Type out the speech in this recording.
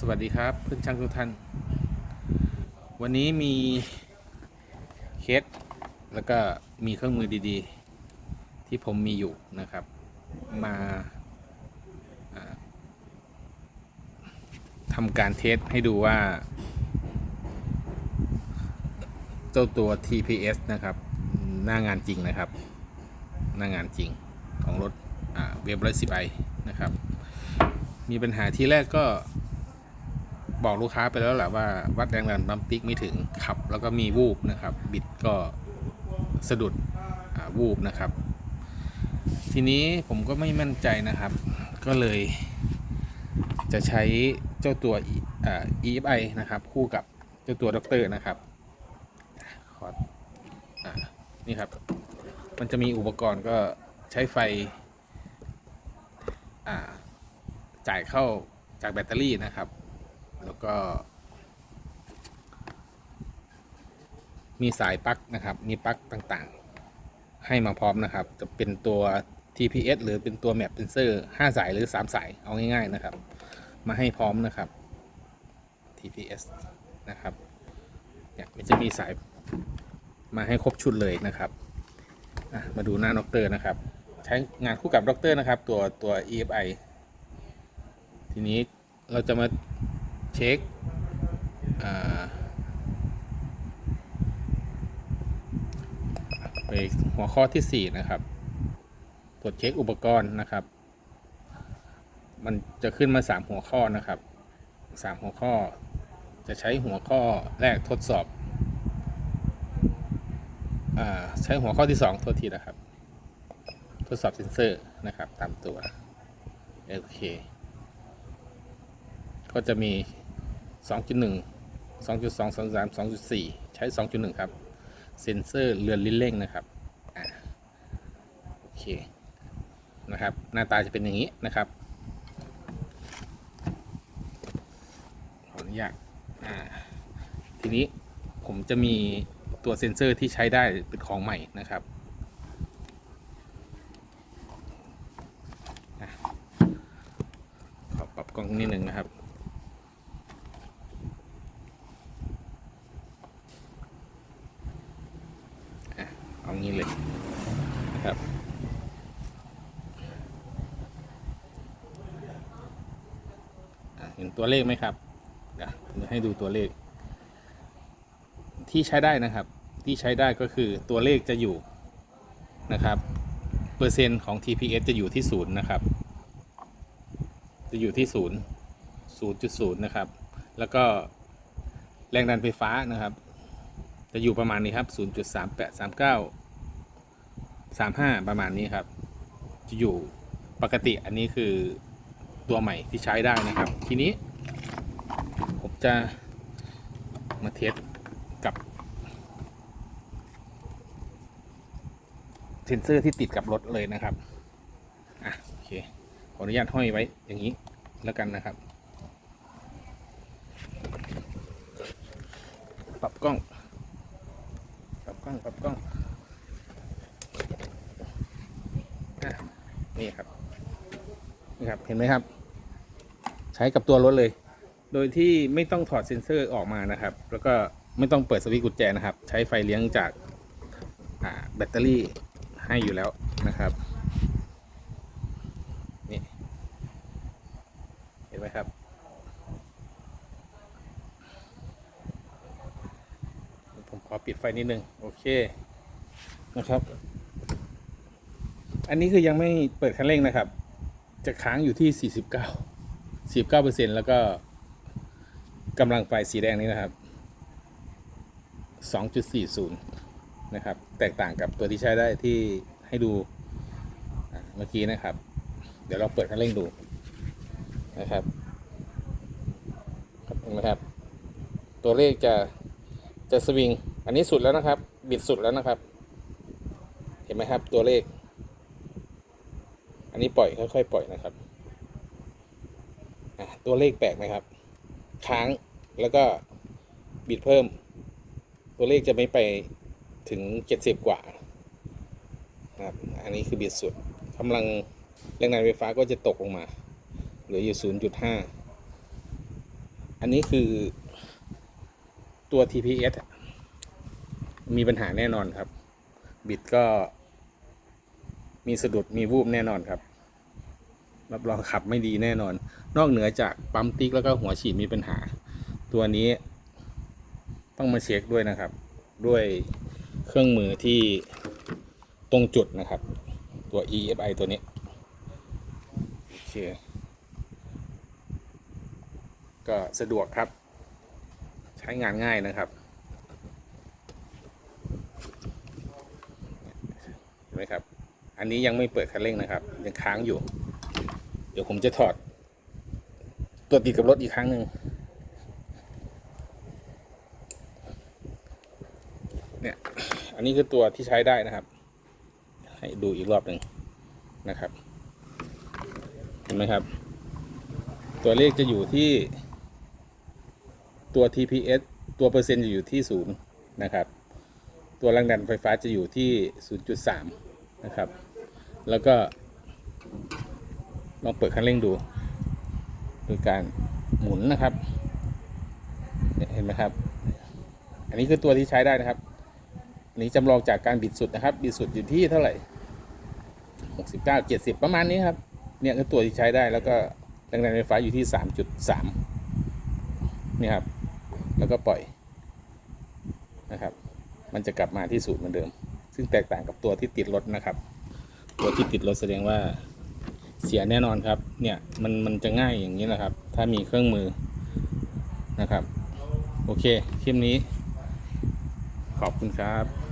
สวัสดีครับเพื่อนช่างทุกท่าน วันนี้มีเคสแล้วก็มีเครื่องมือดีๆ ที่ผมมีอยู่นะครับ มาทำการเทสให้ดูว่า เจ้าตัว TPS นะครับ หน้างานจริงนะครับ หน้างานจริงของรถเว็บร้อยสิบไอนะครับ มีปัญหาที่แรกก็ บอกลูกค้าไปแล้วแหละว่าวัดแรงดันปั๊มติ๊กไม่ถึงขับ แล้วก็มีวูบนะครับ บิดก็สะดุดวูบนะครับ ทีนี้ผมก็ไม่มั่นใจนะครับ ก็เลยจะใช้เจ้าตัว EFI นะครับ คู่กับเจ้าตัวด็อกเตอร์นะครับขออนี่ครับ มันจะมีอุปกรณ์ก็ใช้ไฟจ่ายเข้าจากแบตเตอรี่นะครับ แล้วก็ มีสายปลั๊กนะครับ มีปลั๊กต่างๆ ให้มาพร้อมนะครับ จะเป็นตัว TPS หรือเป็นตัว Map Sensor 5สายหรือ 3 สาย เอาง่ายๆนะครับ มาให้พร้อมนะครับ TPS นะครับ เนี่ยมันจะมีสายมาให้ครบชุดเลยนะครับ มาดูหน้าด็อกเตอร์นะครับ ใช้งานคู่กับด็อกเตอร์นะครับ ตัวตัว EFI ทีนี้เราจะมา เช็คไปหัวข้อที่ 4 นะครับ ตรวจเช็คอุปกรณ์นะครับ มันจะขึ้นมา 3 หัวข้อนะครับ 3 หัวข้อ จะใช้หัวข้อแรกทดสอบอใช้หัวข้อที่ 2 โทษทีนะครับ ทดสอบเซนเซอร์นะครับ ตามตัว โอเค ก็จะมี 2.1 2.2 2.3 2.4 ใช้ 2.1 ครับ เซ็นเซอร์เรือนลิ้นเร่งนะครับอโอเคนะครับ หน้าตาจะเป็นอย่างนี้นะครับขออนุญาตทีนี้ผมจะมีตัวเซ็นเซอร์ที่ใช้ได้เป็นของใหม่นะครับอขอปรับกล้องนิดนึงนะครับ อะเอางี้เลยนะครับเห็นตัวเลขไหมครับเดี๋ยวผมจะให้ดูตัวเลข ที่ใช้ได้นะครับ ที่ใช้ได้ก็คือตัวเลขจะอยู่นะครับ เปอร์เซ็นต์ของ TPS จะอยู่ที่ศูนย์นะครับ จะอยู่ที่ศูนย์ศูนย์จุดศูนย์นะครับ แล้วก็แรงดันไฟฟ้านะครับ จะอยู่ประมาณนี้ครับ 0.38 39 35ประมาณนี้ครับจะอยู่ปกติอันนี้คือตัวใหม่ที่ใช้ได้นะครับ ทีนี้ ผมจะมาเทสกับเซนเซอร์ที่ติดกับรถเลยนะครับอะโอเคขออนุญาตห้อยไว้อย่างนี้แล้วกันนะครับ ปรับกล้อง ปรับกล้อง ปรับกล้องอะ นี่ครับ นี่ครับ เห็นไหมครับ ใช้กับตัวรถเลย โดยที่ไม่ต้องถอดเซ็นเซอร์ออกมานะครับ แล้วก็ไม่ต้องเปิดสวิตช์กุญแจนะครับ ใช้ไฟเลี้ยงจากแบตเตอรี่ให้อยู่แล้วนะครับ นี่ เห็นไหมครับผมขอปิดไฟนิดนึง โอเคนะครับ อันนี้คือยังไม่เปิดคันเร่งนะครับ จะค้างอยู่ที่ 49 49%แล้วก็กำลังไฟสีแดงนี้นะครับ 2.40 นะครับ แตกต่างกับตัวที่ใช้ได้ที่ให้ดูเมื่อกี้นะครับ เดี๋ยวเราเปิดคันเร่งดูนะครับครับเห็นไหมครับ ตัวเลขจะจะสวิง อันนี้สุดแล้วนะครับ บิดสุดแล้วนะครับ เห็นไหมครับตัวเลข อันนี้ปล่อยค่อยๆปล่อยนะครับตัวเลขแปลกไหมครับ ค้างแล้วก็บิดเพิ่ม ตัวเลขจะไม่ไปถึง70กว่าครับอันนี้คือบิดสุดกำลังแรงดันไฟฟ้าก็จะตกลงมาเหลืออยู่0.5อันนี้คือตัว TPS มีปัญหาแน่นอนครับ บิดก็ มีสะดุดมีวูบแน่นอนครับ รับรองขับไม่ดีแน่นอน นอกเหนือจากปั๊มติ๊กแล้วก็หัวฉีดมีปัญหา ตัวนี้ต้องมาเช็คด้วยนะครับ ด้วยเครื่องมือที่ตรงจุดนะครับ ตัว EFI ตัวนี้โอเคก็สะดวกครับ ใช้งานง่ายนะครับเห็นไหมครับ อันนี้ยังไม่เปิดคันเร่งนะครับ ยังค้างอยู่ เดี๋ยวผมจะถอด ตัวติดกับรถอีกครั้งหนึ่งเนี่ยอันนี้คือตัวที่ใช้ได้นะครับ ให้ดูอีกรอบหนึ่งนะครับ เห็นไหมครับ ตัวเลขจะอยู่ที่ตัว TPS ตัวเปอร์เซ็นต์จะอยู่ที่ศูนย์นะครับ ตัวแรงดันไฟฟ้าจะอยู่ที่ 0.3 นะครับ แล้วก็ลองเปิดคันเร่งดูโดยการหมุนนะครับเห็นไหมครับ อันนี้คือตัวที่ใช้ได้นะครับนนี้จำลองจากการบิดสุดนะครับ บิดสุดอยู่ที่เท่าไหร่69 70ประมาณนี้ครับ เนี่ยคือตัวที่ใช้ได้แล้วก็แรงดันไฟฟ้าอยู่ที่3.3นี่ครับ แล้วก็ปล่อยนะครับ มันจะกลับมาที่ศูนย์เหมือนเดิม ซึ่งแตกต่างกับตัวที่ติดรถนะครับ ตัวที่ติดรถแสดงว่าเสียแน่นอนครับ เนี่ยมันมันจะง่ายอย่างนี้แหละครับ ถ้ามีเครื่องมือนะครับ โอเคคลิปนี้ ขอบคุณครับ